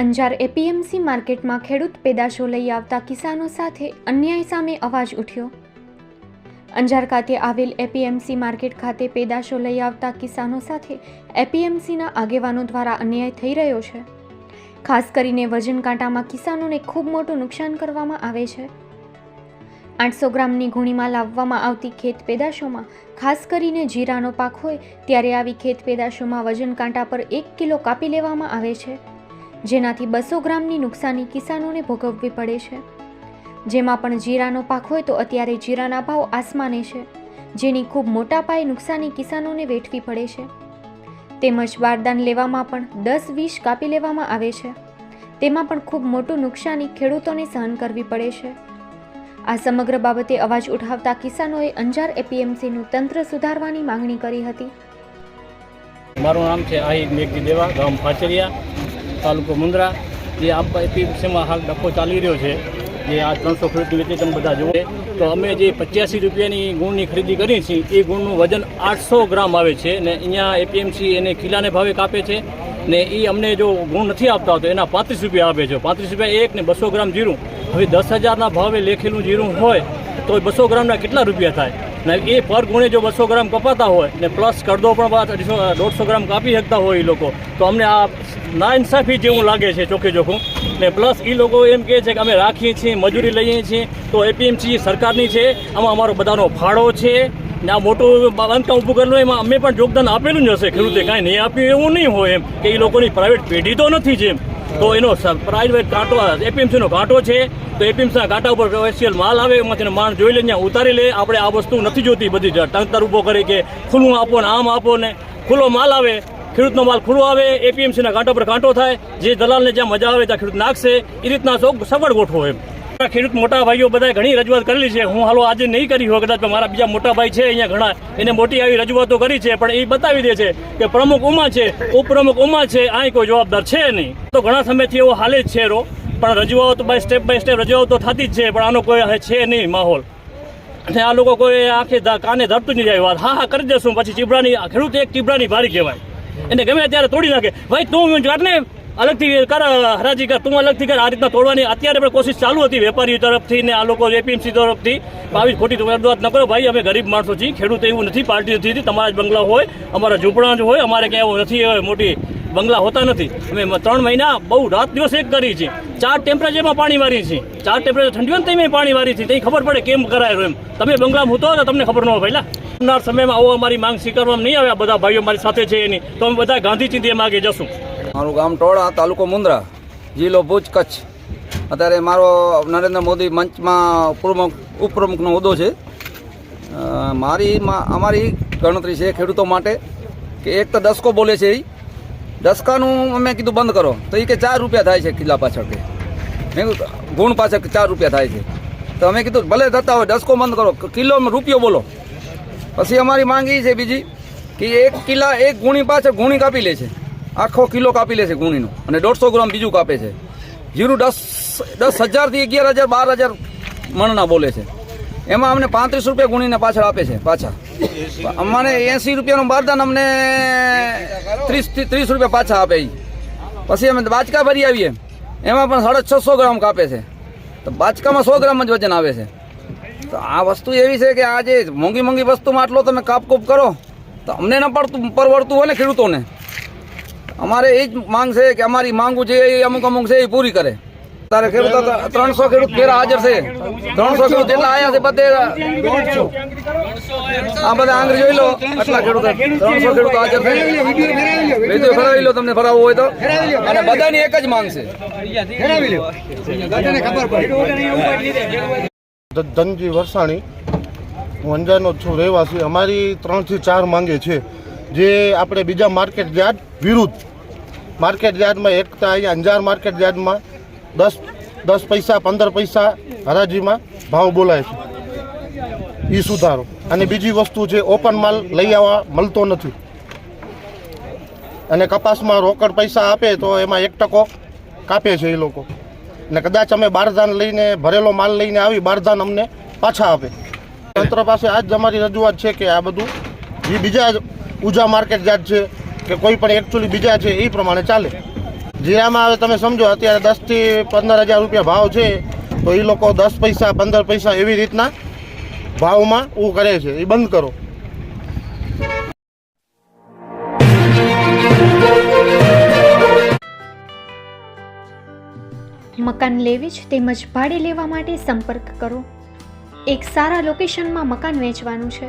Anjar APMC માર્કેટમાં ખેડૂત પેદાશો લઈ આવતા કિસાનો સાથે અન્યાય સામે અવાજ ઉઠ્યો. અંજાર ખાતે આવેલ એપીએમસી માર્કેટ ખાતે પેદાશો લઈ આવતા કિસાનો સાથે એપીએમસીના આગેવાનો દ્વારા અન્યાય થઈ રહ્યો છે. ખાસ કરીને વજન કાંટામાં કિસાનોને ખૂબ મોટું નુકસાન કરવામાં આવે છે. આઠસો ગ્રામની ગુણીમાં લાવવામાં આવતી ખેત પેદાશોમાં, ખાસ કરીને જીરાનો પાક હોય, ત્યારે આવી ખેત પેદાશોમાં વજન કાંટા પર એક કિલો કાપી લેવામાં આવે છે. જેનાથી બસો ગ્રામની નુકસાની કિસાનોને ભોગવવી પડે છે. જેમાં પણ જીરાનો પાક હોય તો અત્યારે જીરાના ભાવ આસમાને છે, જેની ખૂબ મોટા પાયે નુકસાની કિસાનોને વેઠવી પડે છે. તેમજ બારદાન લેવામાં પણ દસ વીસ કાપી લેવામાં આવે છે. તેમાં પણ ખૂબ મોટું નુકસાની ખેડૂતોને સહન કરવી પડે છે. આ સમગ્ર બાબતે અવાજ ઉઠાવતા કિસાનોએ અંજાર એપીએમસીનું તંત્ર સુધારવાની માંગણી કરી હતી. મારું નામ છે આહિર મેઘજી દેવા, ગામ પાચરિયા તાલુકો મુન્દ્રા જે આપ એપીએમસીમાં હાલ ડખો ચાલી રહ્યો છે, જે આ ત્રણસો ખેડૂતની વચ્ચે તમે બધા જુઓ. તો અમે જે પચ્યાસી રૂપિયાની ગુણની ખરીદી કરીએ છીએ, એ ગુણનું વજન આઠસો ગ્રામ આવે છે ને અહીંયા એપીએમસી એને કિલ્લાને ભાવે કાપે છે ને એ અમને જો ગુણ નથી આપતા તો એના પાંત્રીસ રૂપિયા આપે છે. પાંત્રીસ રૂપિયા એક ને બસો ગ્રામ જીરું. હવે દસ હજારના ભાવે લેખેલું જીરું હોય, તો બસો ગ્રામના કેટલા રૂપિયા થાય? ને એ પર ગુણે જો બસો ગ્રામ કપાતા હોય ને પ્લસ કડદો પણ અઢીસો દોઢસો ગ્રામ કાપી શકતા હોય એ લોકો, તો અમને આ નાઇન્સાફી જેવું લાગે છે ચોખ્ખે ચોખ્ખું. ને પ્લસ એ લોકો એમ કહે છે કે અમે રાખીએ છીએ, મજૂરી લઈએ છીએ, તો એપીએમસી સરકારની છે, આમાં અમારો બધાનો ફાળો છે. ને આ મોટું બાંધકામ ઊભું કરેલું એમાં અમે પણ યોગદાન આપેલું જ હશે. ખેડૂતે કાંઈ નહીં આપ્યું એવું નહીં હોય એમ, કે એ લોકોની પ્રાઇવેટ પેઢી તો નથી જેમ. તો એનો પ્રાઇવેટ કાંટો એપીએમસીનો કાંટો છે, તો એપીએમસીના કાંટા ઉપર સ્પેશિયલ માલ આવે એમાંથી માણ જોઈ લે ત્યાં ઉતારી લે. આપણે આ વસ્તુ નથી જોતી બધી ટંકતર ઊભો કરી કે ખુલ્લું આપો ને આમ આપો ને ખુલ્લો માલ આવે. ખેડૂતનો માલ ખુલ્લો આવે, એપીએમસીના કાંટા પર કાંટો થાય. જે દલાલને જ્યાં મજા આવે ત્યાં ખેડૂત નાખશે. એ રીતના સૌ સગવડ ગોઠવો એમ. ખેડૂત મોટા ભાઈઓ બધાએ ઘણી રજૂઆત કરેલી છે. હું હાલો આજે નહીં કરી હોય કદાચ મારા બીજા મોટા ભાઈ છે અહીંયા ઘણા. એને મોટી આવી રજૂઆતો કરી છે, પણ એ બતાવી દે છે કે પ્રમુખ ઉમા છે, ઉપપ્રમુખ ઉમા છે અહીં કોઈ જવાબદાર છે નહીં. તો ઘણા સમયથી એવો હાલે જ છે રો પણ રજૂઆતો બાય સ્ટેપ બાય સ્ટેપ રજૂઆતો થતી જ છે, પણ આનો કોઈ છે નહીં માહોલ. અને આ લોકો કોઈ આંખે કાને ધરતું નહીં જાય વાત. હા હા, કરી દેશું, પછી ચીબડાની ખેડૂત એક ચીબડાની ભારી કહેવાય. એને ગમે ત્યારે તોડી નાખે. ભાઈ, તું કાઢને. અલગથી કર, હરાજી કર. તું અલગથી કર. આ રીતના તોડવાની અત્યારે પણ કોશિશ ચાલુ હતી વેપારીઓ તરફથી ને આ લોકો એપીએમસી તરફથી. આવી ખોટી રજૂઆત ન કરો ભાઈ, અમે ગરીબ માણસો છીએ. ખેડૂત એવું નથી, પાર્ટી નથી તમારા જ બંગલા હોય, અમારા ઝૂંપડા જ હોય. અમારે ક્યાં એવું નથી મોટી બંગલા હોતા નથી. અમે ત્રણ મહિના બહુ રાત દિવસ એક કરી છે ચાર ટેમ્પરેચરમાં પાણી વારી છે ચાર ટેમ્પરેચર ઠંડી હોય ને તમે પાણી વારી છે તે ખબર પડે કેમ કરાયેલો એમ. તમે બંગલામાં હોતો તો તમને ખબર ન હોય પહેલાં આવનાર સમયમાં આવો અમારી માંગ સ્વીકારવામાં નહીં આવે. આ બધા ભાઈઓ મારી સાથે છે એની. તો અમે બધા ગાંધી ચિંતી માગે જશું. મારું ગામ ટોળા, તાલુકો મુંદ્રા, જિલ્લો ભુજ, કચ્છ. અત્યારે મારો નરેન્દ્ર મોદી મંચમાં પ્રમુખ ઉપપ્રમુખનો હોદ્દો છે. મારી અમારી ગણતરી છે ખેડૂતો માટે કે એક તો દસકો બોલે છે એ. દસકાનું અમે કીધું બંધ કરો. તો એ કે ચાર રૂપિયા થાય છે કિલ્લા પાછળ કે. મેં ગુણ પાછળ ચાર રૂપિયા થાય છે. તો અમે કીધું, ભલે થતા હોય, દસકો બંધ કરો. કિલો રૂપિયો બોલો. પછી અમારી માંગ એ છે બીજી, કે એક કિલ્લા એક ગુણી પાછળ ગુણી કાપી લે છે. આખો કિલો કાપી લે છે ગુણીનો. અને દોઢસો ગ્રામ બીજું કાપે છે. જીરું દસ દસ હજારથી અગિયાર હજાર, બાર હજાર મણના બોલે છે. એમાં અમને પાંત્રીસ રૂપિયા ગુણીને પાછળ આપે છે, પાછા. અમને એંસી રૂપિયાનું બારદાન અમને ત્રીસ ત્રીસ રૂપિયા પાછા આપે એ પછી અમે બાચકા ભરી આવીએ. એમાં પણ સાડા છસો ગ્રામ કાપે છે. તો બાચકામાં સો ગ્રામ જ વજન આવે છે. તો આ વસ્તુ એવી છે કે આ જે મોંઘી મોંઘી વસ્તુમાં આટલો તમે કાપકૂપ કરો, તો અમને ન પડતું, પરવડતું હોય ને ખેડૂતોને. અમારે એ જ માંગ છે કે અમારી માંગુ છે એ અમુક અમુક છે એ પૂરી કરે. તારે ખેડૂત ત્રણસો ખેડૂત ફેરા હાજર છે. ત્રણસો ખેડૂત એટલા આવ્યા છે બધે આ બધા આંગળી જોઈ લો, આટલા ખેડૂત ત્રણસો ખેડૂત હાજર છે. વીડિયો ફરાવી લો, તમને ફરાવવું હોય તો. અને બધાની એક જ માંગ છે. ધનજી વરસાણી, હું અંજારનો છું, રહેવાસી. અમારી ત્રણથી ચાર માંગે છે. જે આપણે બીજા માર્કેટ યાર્ડ વિરુદ્ધ માર્કેટ યાર્ડમાં એક તો અહીંયા અંજાર માર્કેટ યાર્ડમાં દસ દસ પૈસા, પંદર પૈસા હરાજીમાં ભાવ બોલાય છે. એ સુધારો. અને બીજી વસ્તુ છે ઓપન માલ લઈ આવવા મળતો નથી. અને કપાસમાં રોકડ પૈસા આપે તો એમાં એક ટકો કાપે છે એ લોકો. ને કદાચ અમે બારદાન લઈને ભરેલો માલ લઈને આવી બારદાન અમને પાછા આપે. તંત્ર પાસે આજ જ અમારી રજૂઆત છે કે આ બધું જે બીજા ઉજા માર્કેટ જાત છે કે કોઈ પણ એકચ્યુઅલી બીજા છે એ પ્રમાણે ચાલે. જીરામાં હવે તમે સમજો, અત્યારે દસથી પંદર હજાર રૂપિયા ભાવ છે, તો એ લોકો દસ પૈસા, પંદર પૈસા એવી રીતના ભાવમાં ઊ કરે છે એ બંધ કરો. મકાન લેવી જ તેમજ ભાડે લેવા માટે સંપર્ક કરો. એક સારા લોકેશનમાં મકાન વેચવાનું છે.